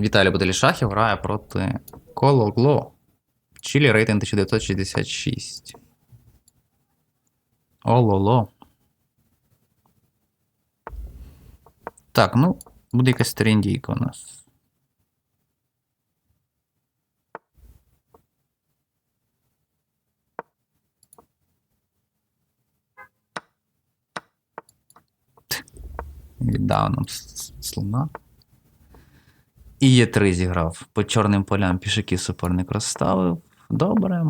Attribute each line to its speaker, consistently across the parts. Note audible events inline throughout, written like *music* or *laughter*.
Speaker 1: Віталій Боделішахів грає проти Кологло. Чилі рейтинг 1966. Ололо. Так, ну, буде якась сторіндійка у нас. Віддав нам слона. І є 3 зіграв. По чорним полям пішаки суперник розставив. Добре.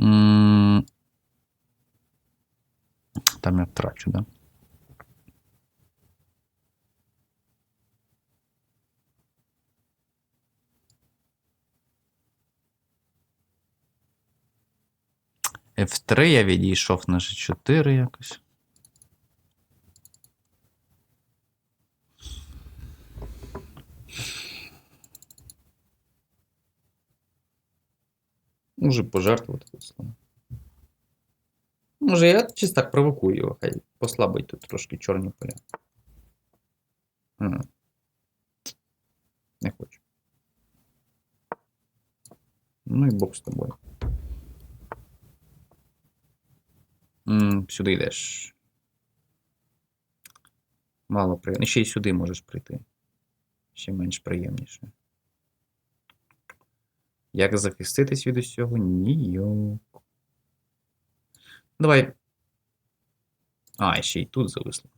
Speaker 1: М, Там я втрачу, да? F3 я відійшов на G4 якось. Може пожертвувати. Може, я чисто так провокую його, хай послабить тут трошки чорні поля. Не хочу. Ну і Бог з тобою. Сюди йдеш. Мало приємно. Ще й сюди можеш прийти. Ще менш приємніше. Як захиститись від усього? Ніяк. Давай. А, ще й тут зависло.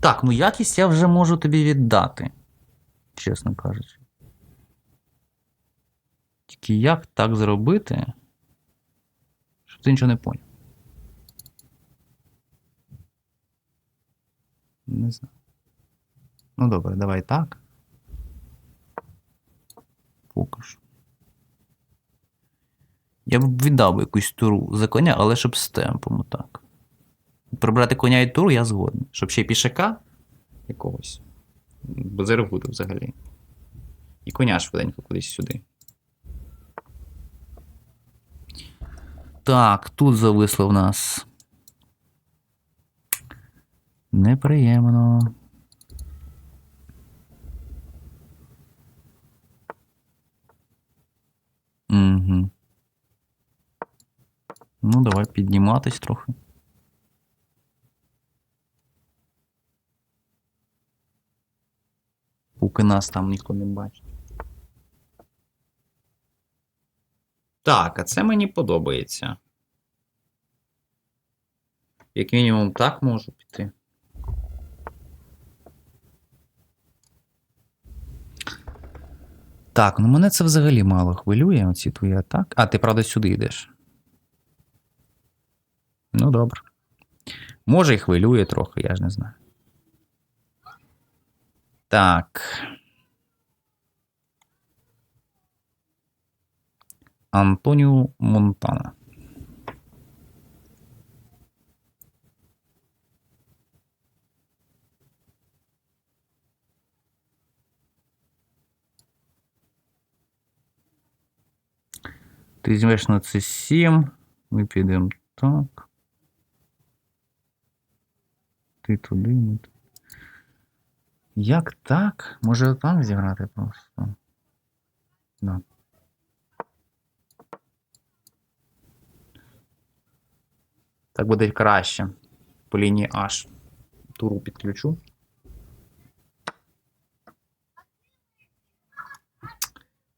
Speaker 1: Так, ну якість я вже можу тобі віддати, чесно кажучи. Тільки як так зробити, щоб ти нічого не поняв? Не знаю. Ну добре, давай так. Поки що. Я б віддав якусь туру за коня, але щоб з темпом так. Прибрати коня і туру я згоден. Щоб ще й пішака якогось. Бо зарегути взагалі. І коня швиденько кудись сюди. Так, тут зависло в нас. Неприємно. Угу. Ну, давай підніматись трохи. Поки нас там ніхто не бачить. Так, а це мені подобається. Як мінімум, так можу піти. Так, ну мене це взагалі мало хвилює, оці твої атаки. А, ти правда сюди йдеш. Ну, добре. Може і хвилює трохи, я ж не знаю. Так. Антоніо Монтана. Ти візьмеш на це 7. Ми підемо так. Ти туди, ми туди. Як так? Може там зіграти просто? Да. Так буде краще. По лінії H. Туру підключу.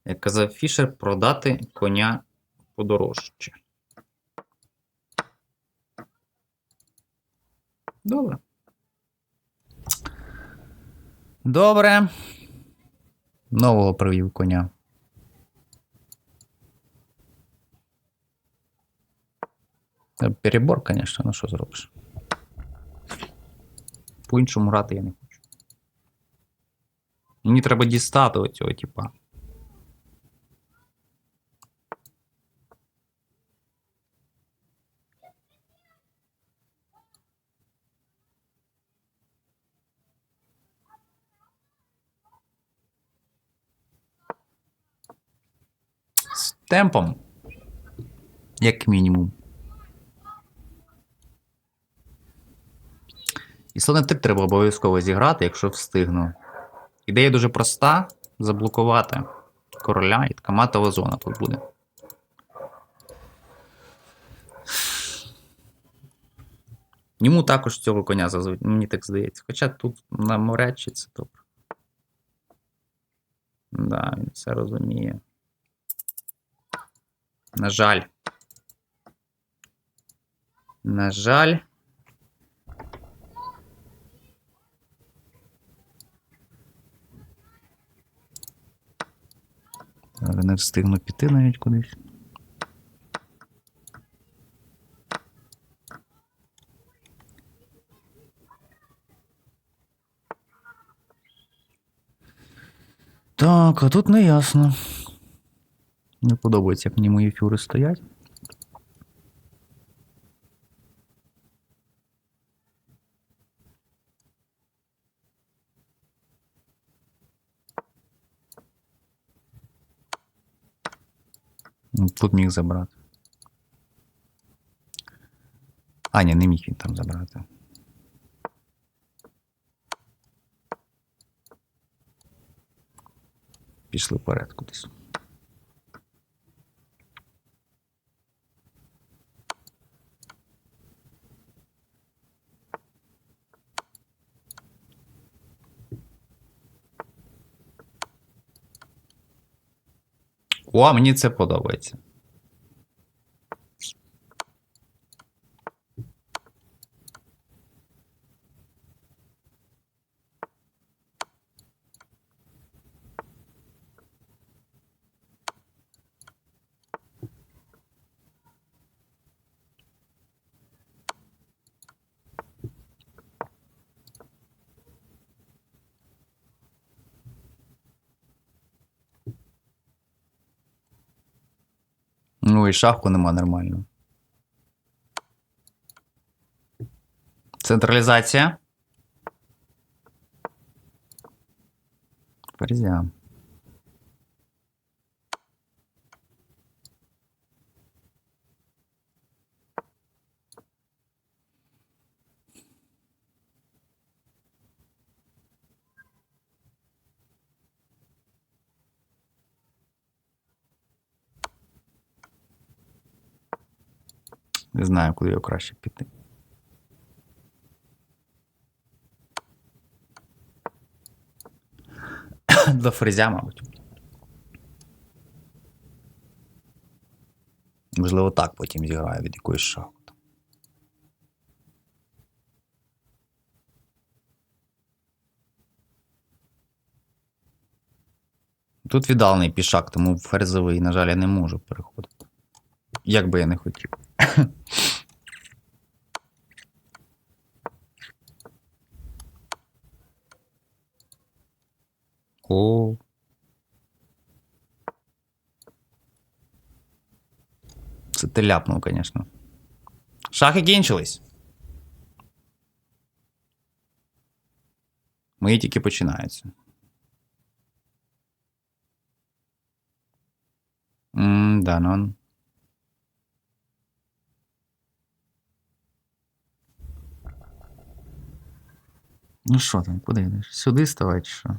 Speaker 1: Як казав Фішер, продати коня подорожче. Добре. Добре. Нового привів коня. Перебор, звісно, ну що зробиш. По-іншому грати я не хочу. Мені треба дістати оцього, типа. Темпом. Як мінімум. І слон тип треба обов'язково зіграти, якщо встигну. Ідея дуже проста: заблокувати короля і така матова зона тут буде. Йому також цього коня зазвуть, мені так здається. Хоча тут навряд чи це добре. Да, він все розуміє. На жаль. На жаль. Але не встигну піти навіть кудись. Так, а тут не ясно. Не подобається, як мені мої фюри стоять. Ну, Тут міг забрати. А, ні, не міг він там забрати. Пішли вперед кудись. О, мені це подобається. Ну і шаху нема нормально. Централізація. Ферзя. Не знаю, куди його краще піти. *coughs* До фрезя, мабуть. Можливо, так потім зіграю від якоїсь шаху. Тут віддалений пішак, тому ферзовий, на жаль, я не можу переходити. Як би я не хотів. *laughs* О. Це ти ляпнув, звісно. Шахи кінчились. Мої тільки починаються. М, да, ну. що там, куди йдеш? Сюди ставай чи що?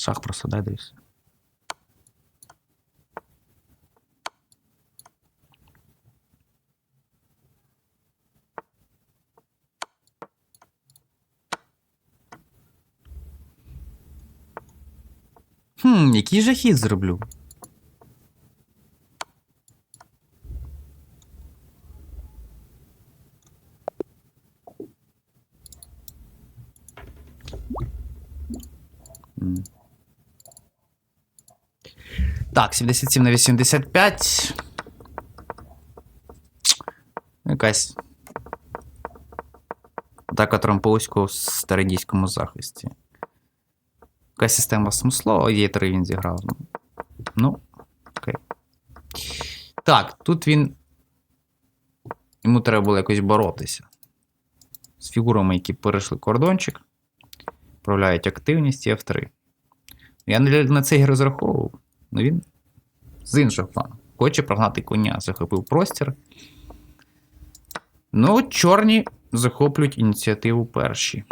Speaker 1: Шах просто дай дивись. Хм, який же хід зроблю? Так, 77 на 85. Якась. Атака Трамповського в стародійському захисті. Якась система смисло, є 3 він зіграв. Ну, Так, тут він. Йому треба було якось боротися. З фігурами, які перейшли кордончик. Проявляють активність і F3. Я на це і розраховував. Ну він з іншого плану. Хоче прогнати коня, захопив простір. Ну, чорні захоплюють ініціативу перші.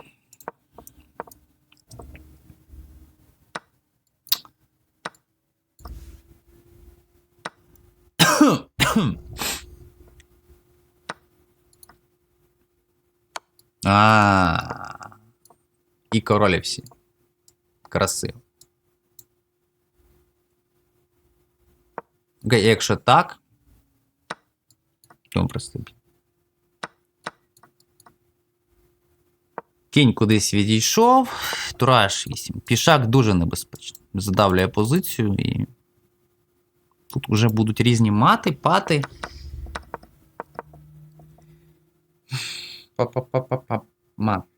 Speaker 1: А. І королі всі. Красиво. Окей, якщо так, то просто. Кінь кудись відійшов, тура H8. Пішак дуже небезпечний. Задавлює позицію і. Тут вже будуть різні мати, пати. Па-па-па-па-па. Мати.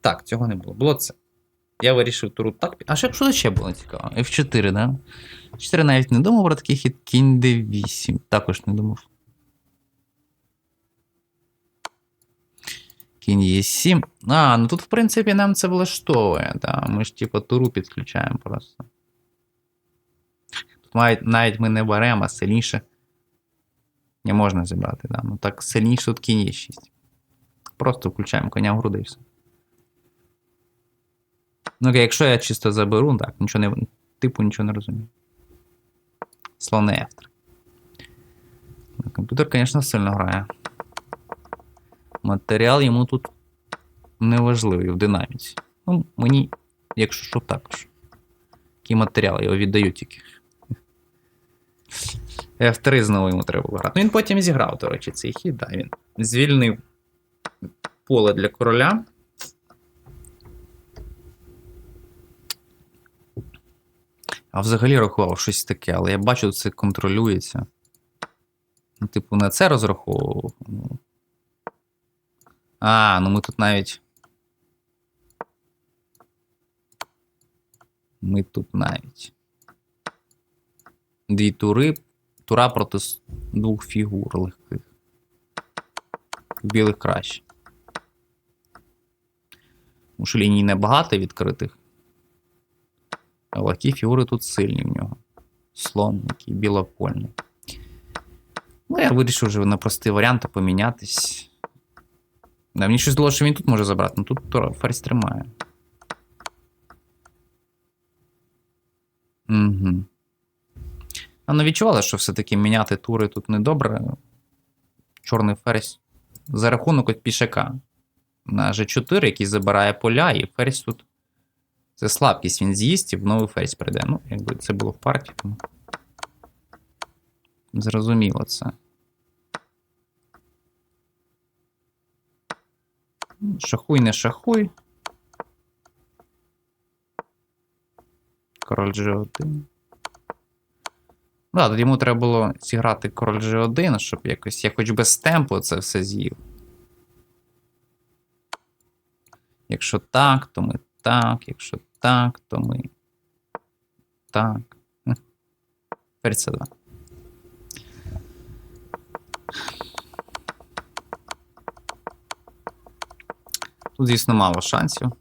Speaker 1: Так, цього не було. Було це. Я вирішив туру так. А що що ще було цікаво? F4, да? 4 навіть не думав про такий хід. Кінь D8. Також не думав. Кінь Е7. А, ну тут, в принципі, нам це влаштовує. Да? Ми ж типу туру підключаємо просто. Тут навіть, навіть ми не беремо, а сильніше. Не можна зібрати, да. Ну так сильніше тут кінь Е6. Просто включаємо коня в груди і все. Ну, окей, якщо я чисто заберу, так, нічого не. Типу нічого не розумію. Слони F3. Ну, Комп'ютер, звісно, сильно грає. Матеріал йому тут не важливий в динаміці. Ну, мені, якщо що, також. Який матеріал, його віддаю тільки. F3 знову йому треба грати. Ну, він потім зіграв, до речі, цей хід, да, він звільнив поле для короля. А взагалі рахував щось таке, але я бачу, це контролюється. Ну, типу, на це розраховував. А, ну ми тут навіть. Ми тут навіть. Дві тури. Тура проти двох фігур легких. Білих краще. Тому що ліній небагато відкритих. А легкі фігури тут сильні в нього. Слон, який білопольний. Ну, я вирішив вже на простий варіант помінятись. Да, мені щось здалося, що він тут може забрати, ну тут ферзь тримає. Угу. А ну відчували, що все-таки міняти тури тут недобре. Чорний ферзь за рахунок от пішака. На G4, який забирає поля, і ферзь тут. Це слабкість, він з'їсть і в новий фейс прийде. Ну, якби це було в партії, тому. Зрозуміло це. Шахуй, не шахуй. Король G1. Да, тоді йому треба було зіграти король G1, щоб якось я хоч без темпу це все з'їв. Якщо так, то ми так, якщо так, то ми. Так. Хм. Ферзь Тут, звісно, мало шансів.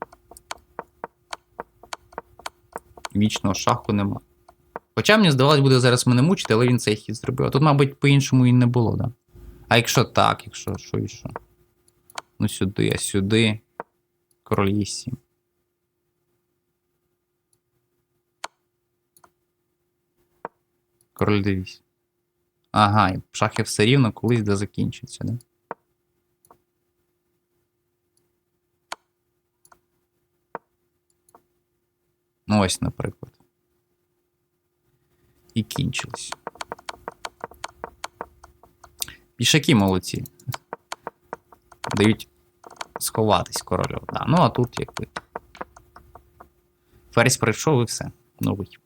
Speaker 1: Вічного шаху нема. Хоча мені здавалось, буде зараз мене мучити, але він цей хід зробив. А тут, мабуть, по-іншому і не було, да? А якщо так, якщо що і що? Ну сюди, а сюди. Король Е7. Король d8. Ага, і шахи все рівно колись де закінчиться, да? Ось, наприклад. І кінчилось. Пішаки молодці. Дають сховатись королю. Да. Ну, а тут якби. Ферзь прийшов і все. Новий.